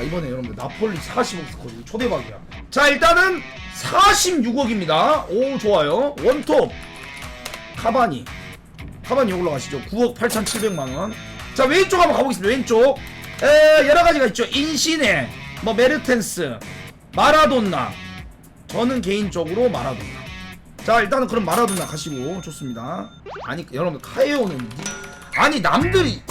자 이번에 여러분들 나폴리 40억 스코어 초대박이야. 자 일단은 46억입니다. 오 좋아요. 원톱. 카바니. 카바니 올라가시죠. 9억 8,700만원. 자 왼쪽 한번 가보겠습니다. 왼쪽. 에 여러가지가 있죠. 인시네 뭐 메르텐스 마라돈나. 저는 개인적으로 마라돈나. 자 일단은 그럼 마라돈나 가시고. 좋습니다. 아니 여러분들 카에오는 아니 남들이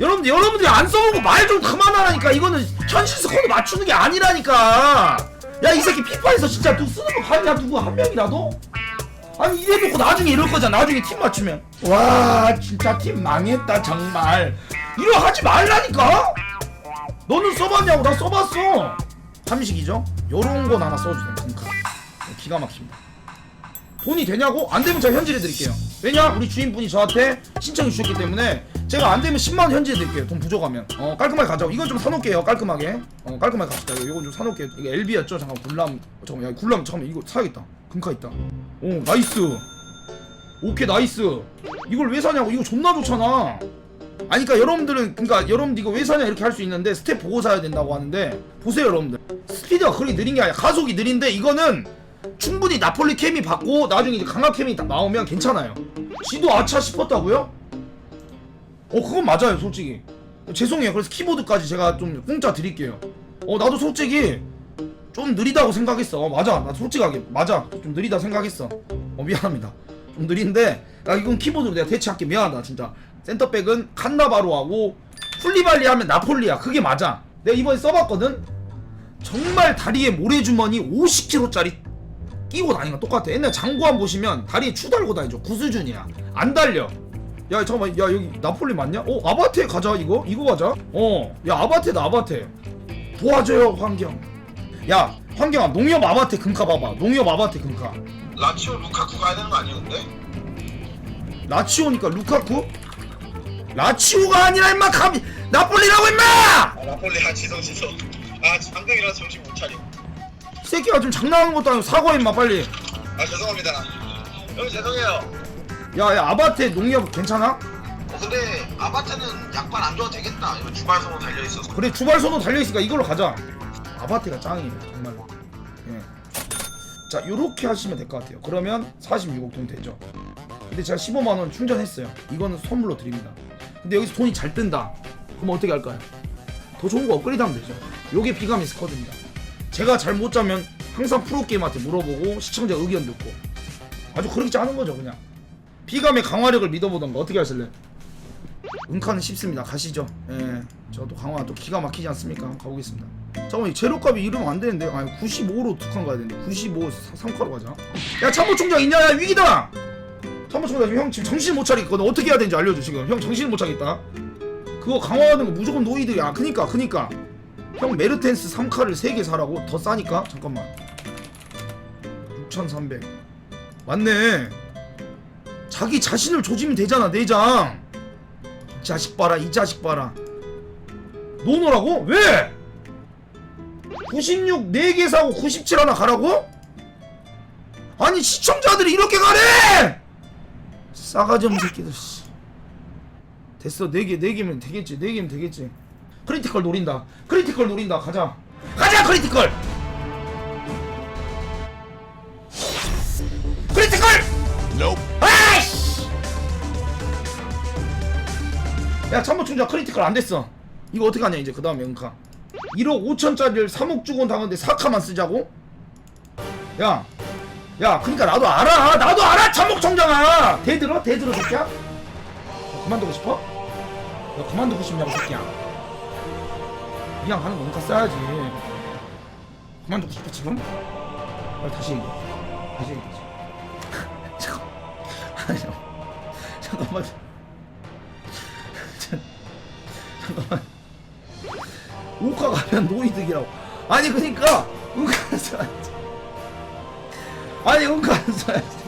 여러분들 여러분들이 안 써보고 말 좀 그만하라니까. 이거는 현실 스코어 맞추는 게 아니라니까. 야 이 새끼 피파에서 진짜 누 쓰는 거 봤냐? 누구 한 명이라도? 아니 이래놓고 나중에 이럴 거잖아. 나중에 팀 맞추면. 와 진짜 팀 망했다 정말. 이거 하지 말라니까? 너는 써봤냐고. 나 써봤어. 삼식이죠? 요런 건 하나 써주세요 금카. 기가 막힙니다. 돈이 되냐고? 안 되면 제가 현질해 드릴게요. 왜냐? 우리 주인분이 저한테 신청해 주셨기 때문에 제가 안 되면 10만 원 현질해 드릴게요. 돈 부족하면. 어, 깔끔하게 가자고. 이건 좀 사놓을게요. 깔끔하게. 어, 깔끔하게 갑시다. 이건 좀 사놓을게요. 이게 LB였죠? 잠깐 굴람. 어, 잠깐만. 야, 굴람 잠깐만. 이거 사야겠다. 금카 있다. 오, 나이스. 오케이, 나이스. 이걸 왜 사냐고. 이거 존나 좋잖아. 아니 그니까 여러분들은 그니까 여러분들 이거 왜 사냐 이렇게 할 수 있는데 스텝 보고 사야 된다고 하는데 보세요 여러분들 스피드가 그렇게 느린 게 아니라 가속이 느린데 이거는 충분히 나폴리 캠이 받고 나중에 이제 강화 캠이 다 나오면 괜찮아요. 지도 아차 싶었다고요? 어 그건 맞아요 솔직히. 죄송해요. 그래서 키보드까지 제가 좀 공짜 드릴게요. 어 나도 솔직히 좀 느리다고 생각했어. 어, 맞아. 나 솔직하게 맞아. 좀 느리다 생각했어. 어 미안합니다. 좀 느린데 나 이건 키보드로 내가 대체할게 미안하다 진짜. 센터백은 칸나바로하고 풀리발리 하면 나폴리야. 그게 맞아. 내가 이번에 써봤거든. 정말 다리에 모래주머니 50kg짜리 끼고 다니는 거 똑같아. 옛날 장구한 보시면 다리에 추 달고 다니죠. 구수준이야. 안 달려. 야 잠깐만 야 여기 나폴리 맞냐? 어 아바테 가자 이거 이거 가자. 어야 아바테다 아바테. 도와줘요 환경. 야 환경아 농협 아바테 금카 봐봐. 농협 아바테 금카. 라치오 루카쿠 가야 되는 거 아니야 근데? 라치오니까 루카쿠? 라치오가 아니라 임마 감 나폴리라고 임마! 아 나폴리 아 지성 지성 아 방금이라서 정신 못 차려 이 새끼가 좀 장난하는 것도 아니고 사과 임마 빨리. 아 죄송합니다 형 죄송해요 야 야 아바테 농협 괜찮아? 어 근데 아바타는 약발 안 줘도 되겠다. 이거 주발소로 달려 있어서. 그래 주발소도 달려있으니까 이걸로 가자. 아바테가 짱이에요 정말로 예. 자 요렇게 하시면 될 것 같아요. 그러면 46억 돈 되죠. 근데 제가 15만원 충전했어요. 이거는 선물로 드립니다. 근데 여기서 돈이 잘 뜬다. 그럼 어떻게 할까요? 더 좋은 거 업그레이드 하면 되죠. 요게 비감이 스쿼드입니다. 제가 잘 못 자면 항상 프로게임한테 물어보고 시청자 의견 듣고. 아주 그렇게 짜는 거죠 그냥 비감의 강화력을 믿어보던가 어떻게 하실래? 은카는 쉽습니다. 가시죠. 예. 저도 강화 또 기가 막히지 않습니까? 가보겠습니다. 잠깐만, 이 제로값이 이러면 안 되는데. 아니, 95로 두칸 가야 되는데. 95, 3칸으로 가자. 야, 참모총장 있냐? 야, 위기다! 참모총장, 형 지금 정신 못 차리거든. 어떻게 해야 되는지 알려줘, 지금. 형 정신 못 차겠다. 그거 강화하는 거 무조건 노이드야. 그니까, 그니까. 형 메르텐스 3카를 3개 사라고? 더 싸니까? 잠깐만. 6,300. 맞네. 자기 자신을 조지면 되잖아, 내장. 이 자식 봐라 이 자식 봐라 노노라고? 왜? 96 4개 사고 97 하나 가라고? 아니 시청자들이 이렇게 가래! 싸가지 없는 새끼들 씨. 됐어 4개 4개면 되겠지 4개면 되겠지 크리티컬 노린다 크리티컬 노린다 가자 가자 크리티컬 야 참모총장 크리티컬 안 됐어 이거 어떻게 하냐 이제 그 다음에 은카 1억 5천짜리를 3억 주고 당근데 4카만 쓰자고? 야, 야, 그니까 나도 알아, 나도 알아, 참모총장아. 대들어, 대들어, 새끼야. 너 그만두고 싶어? 너 그만두고 싶냐고, 새끼야. 그냥 하는 거 은카 써야지. 그만두고 싶어 지금? 빨리 다시 얘기해. 다시 얘기해. 잠깐, 잠깐만. 오카 가면 노이득이라고. 아니 그니까 은카는 써야지. 아니 은카는 써야지.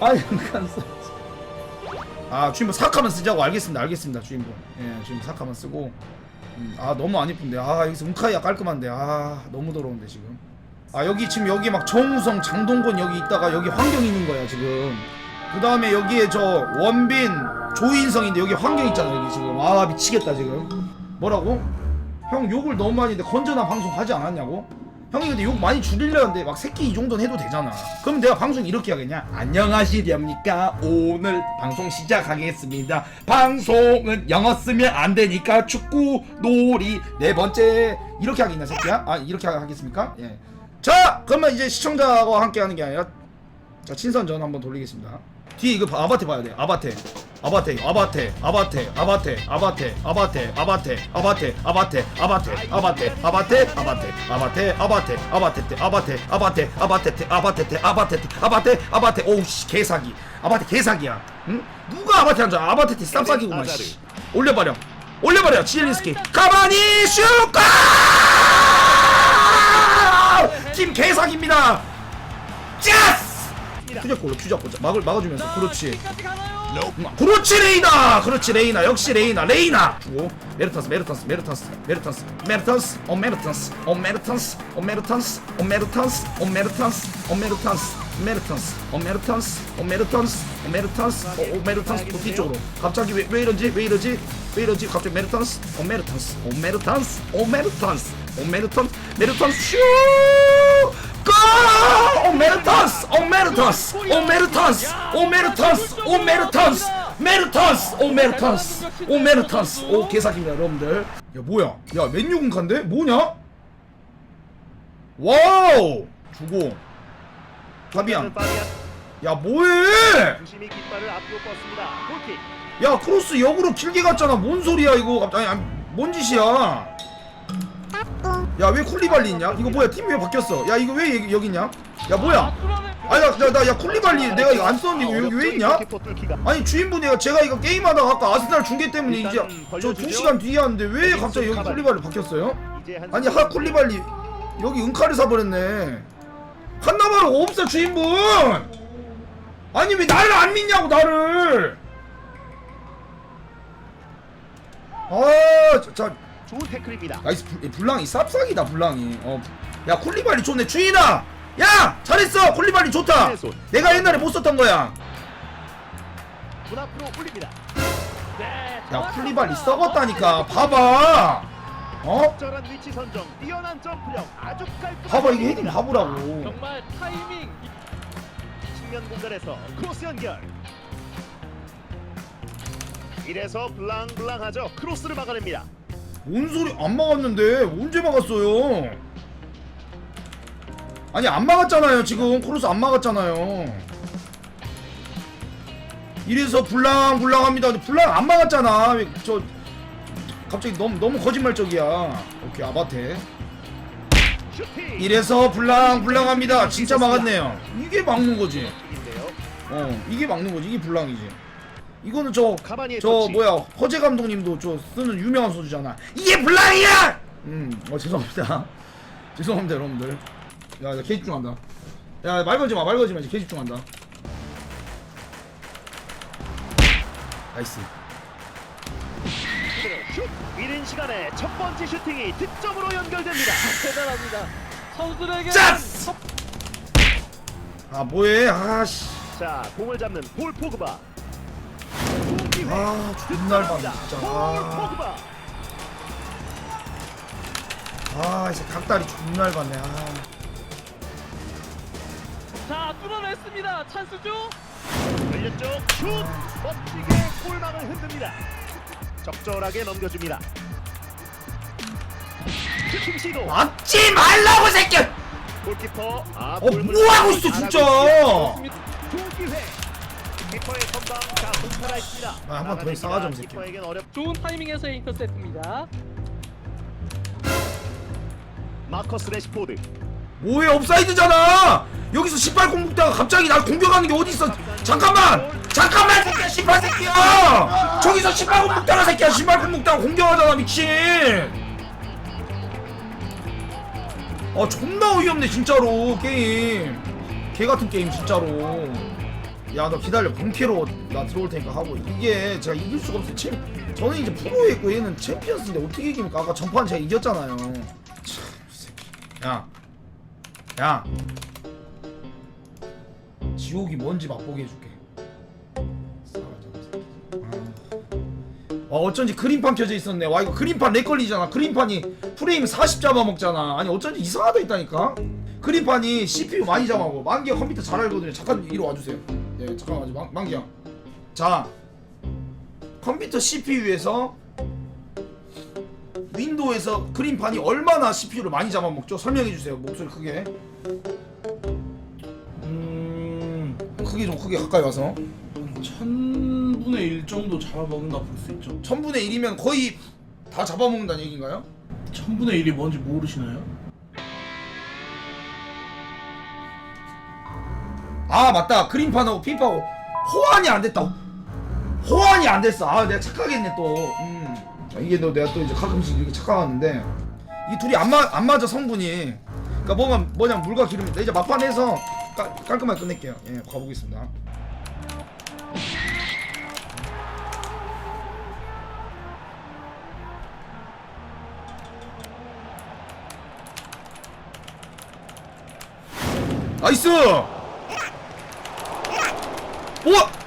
아니 은카는 써야지. 아 주인분 사카만 쓰자고 알겠습니다 알겠습니다 주인분. 예 주인분 사카만 쓰고. 음, 아 너무 안 이쁜데 아 여기서 은카야 깔끔한데 아 너무 더러운데 지금. 아 여기 지금 여기 막 정우성 장동건 여기 있다가 여기 환경 있는 거야 지금. 그 다음에 여기에 저 원빈 조인성인데 여기 환경 있잖아 여기 지금 아 미치겠다 지금 뭐라고? 형 욕을 너무 많이 했는데 건전한 방송 하지 않았냐고? 형이 근데 욕 많이 줄이려는데 막 새끼 이 정도는 해도 되잖아 그럼 내가 방송 이렇게 하겠냐? 안녕하시렵니까 오늘 방송 시작하겠습니다 방송은 영어 쓰면 안 되니까 축구 놀이 네 번째 이렇게 하겠냐 새끼야? 아 이렇게 하- 하겠습니까? 예. 자 그러면 이제 시청자와 함께 하는 게 아니라 자 친선 전 한번 돌리겠습니다 뒤에 이거 봐, 아바테 봐야 돼 아바테 아바테 아바테 아바테 아바테 아바테 아바테 아바테 아바테 아바테 아바테 아바테 아바테 아바테 아바테 아바테 아바테 테 아바테 아바테 아바테 테 아바테 테 아바테 테 아바테 아바테 오우씨 개사기 아바테 개사기야 응? 누가 아바테 한줄 아바테 테 쌈싸기구만 씨 올려버려 올려버려 지엘린스키 가만히 슈까 팀 개사기입니다 짜스 투자골로 투자골 막을 막아주면서 그렇지? 음, 그렇지 레이나 그렇지 레이나 역시 레이나 레이나 주고 메르턴스 메르턴스 메르턴스 메르턴스 오 메르턴스 오 메르턴스 오 메르턴스 오 메르턴스 오 메르턴스 오 메르턴스 메르턴스 오 메르턴스 오 메르턴스 오 메르턴스 오, 오 메르턴스 또 뒤쪽으로 갑자기 왜, 왜 이러지 왜 이러지 왜 이러지 갑자기 메르턴스 오 메르턴스 오 메르턴스 오 메르턴스 오 메르턴 메르턴스 슈 고! 오 메르턴스! 오 메르턴스! 오 메르턴스! 오 메르턴스! 오 메르턴스! 메르턴스! 오 메르턴스! 오 메르턴스! 오 개사기입니다 여러분들 야 뭐야 야 맨유 공칸데? 뭐냐? 와우! 주고 파비안 야 뭐해! 중심이 깃발을 앞으로 뻗습니다. 골킥. 야 크로스 역으로 길게 갔잖아 뭔 소리야 이거 갑자기 아니 뭔 짓이야 야 왜 쿨리발리 있냐? 이거 뭐야? 팀이 왜 바뀌었어? 야 이거 왜 여기, 여기 있냐? 야 뭐야? 아니 나나야 쿨리발리 내가 이거 안 썼는데 이거 여기 왜 있냐. 아니 주인분이 제가 이거 게임하다가 아까 아스날 중계 때문에 이제 저 벌려주죠. 2시간 뒤에 하는데 왜 갑자기 여기 쿨리발리 바뀌었어요? 아니 하 쿨리발리 여기 은카를 사버렸네. 한나마루 없어 주인분! 아니 왜 나를 안 믿냐고 나를! 아 자 좋은 태클입니다. 나이스 불, 불랑이 쌉싸기다 불랑이 어야 쿨리발리 좋네 주인아 야 잘했어 쿨리발리 좋다 왼손. 내가 옛날에 못 썼던 거야 문 앞으로 올립니다. 네, 야 쿨리발리 썩었다니까 봐봐 어? 적절한 위치 선정, 뛰어난 점프력, 아주 깔끔한 봐봐 이게 헤딩. 바보라고 정말 타이밍 측면 공간에서 크로스 연결. 이래서 블랑블랑하죠. 크로스를 막아냅니다. 뭔 소리 안 막았는데. 언제 막았어요? 아니 안 막았잖아요 지금. 크로스 안 막았잖아요. 이래서 불랑불랑합니다. 불랑 안 막았잖아. 왜저 갑자기 너무 너무 거짓말적이야. 오케이 아바테. 이래서 불랑불랑합니다. 진짜 막았네요. 이게 막는 거지. 어 이게 막는 거지. 이게 불랑이지 이거는 저 저. 뭐야 허재 감독님도 저 쓰는 유명한 소주잖아 이게 블랑이야 음어 죄송합니다 죄송합니다 여러분들 야나 개 집중한다 야말 걸지 마 말 걸지 마 이제 개 집중한다 나이스 슛. 이른 시간에 첫 번째 슈팅이 득점으로 연결됩니다. 대단합니다. 선수들에게! 아 뭐해 아씨 자, 공을 잡는 볼 포그바. 아 존나 밟네 진짜 볼 아. 아 이제 각다리 존나 밟네 아. 자 뚫어냈습니다. 찬스죠? 왼쪽 슛 멋지게 골망을 흔듭니다. 적절하게 넘겨줍니다. 슈팅 시도. 맞지 말라고 새끼야 골키퍼 아 어, 뭐 하고 있어, 진짜! 좋은 기회. 키퍼의 선방 자 공타라 있습니다. 아, 한번더 싸가지 마, 새끼야. 키퍼에겐 어렵. 좋은 타이밍에서의 인터셉트입니다. 마커스 레시포드. 뭐해 업사이드잖아 여기서 18 공격다가 갑자기 날 공격하는 게 어디 있어 잠깐만 잠깐만 새끼야 18 새끼야 저기서 18 공격다가 새끼야 18 공격다가 공격하잖아 미친 아 존나 어이없네 진짜로 게임 개 같은 게임 진짜로 야 너 기다려. 본캐로 나 들어올 테니까 하고. 이게 제가 이길 수가 없어요 챔 저는 이제 프로에 있고 얘는 챔피언스인데 어떻게 이깁니까? 아까 전판 제가 이겼잖아요. 참이 새끼. 야. 야. 지옥이 뭔지 맛보게 해줄게. 새끼. 아. 와 어쩐지 그림판 켜져 있었네. 와 이거 그림판 렉 걸리잖아. 그림판이 프레임 40 잡아먹잖아. 아니 어쩐지 이상하다 있다니까 그림판이 CPU 많이 잡아먹어. 만기야 컴퓨터 잘 알거든요. 잠깐 이리 와주세요. 예 잠깐만 만, 만기야 자 컴퓨터 CPU에서 윈도우에서 그림판이 얼마나 CPU를 많이 잡아먹죠? 설명해주세요 목소리 크게. 음 크게 좀 크게 가까이 와서. 천분의 일 정도 잡아먹는다 볼 수 있죠. 천분의 1이면 거의 다 잡아먹는다는 얘기인가요? 천분의 일이 뭔지 모르시나요? 아 맞다. 그림판하고 피파하고 호환이 안 됐다. 호환이 안 됐어. 아 내가 착각했네 또. 음. 이게 너 내가 또 이제 가끔씩 이렇게 착각하는데. 이 둘이 안, 마, 안 맞아 성분이. 그니까 뭐가 뭐냐 물과 기름인데 이제 막판해서 깔, 깔끔하게 끝낼게요. 예 가보겠습니다. 나이스 우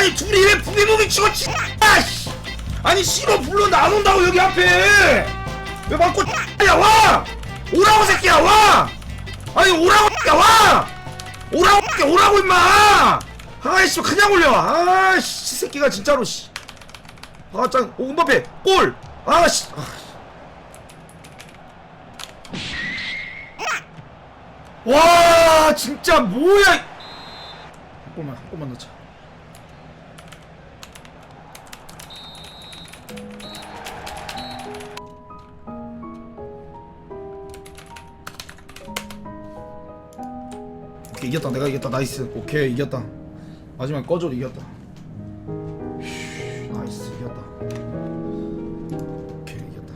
아니 둘이 왜 부비부비 치고 치 아, 씨. 아니 씨로 불렀는데 안 온다고 여기 앞에 왜 막고 야 와! 오라고 새끼야 와! 아니 오라고 새끼야 와! 오라고 새끼야 오라고 임마! 아이씨 그냥 올려 아씨 새끼가 진짜로 씨 아짱 오금바페 골! 아씨 아. 와 진짜 뭐야 한 골만 넣자 이 이겼다. 내가 이겼다. 나이스. 오케이. 이겼다. 마지막 꺼줘도 이겼다. 휴, 나이스. 이겼다. 오케이. 이겼다.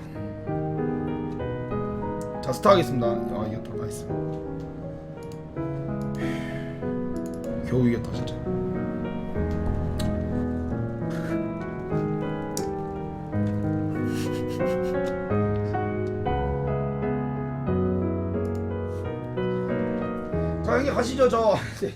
자 스타 하겠습니다. 아 이겼다. 나이스. 겨우 이겼다 진짜 가시죠 저. 이제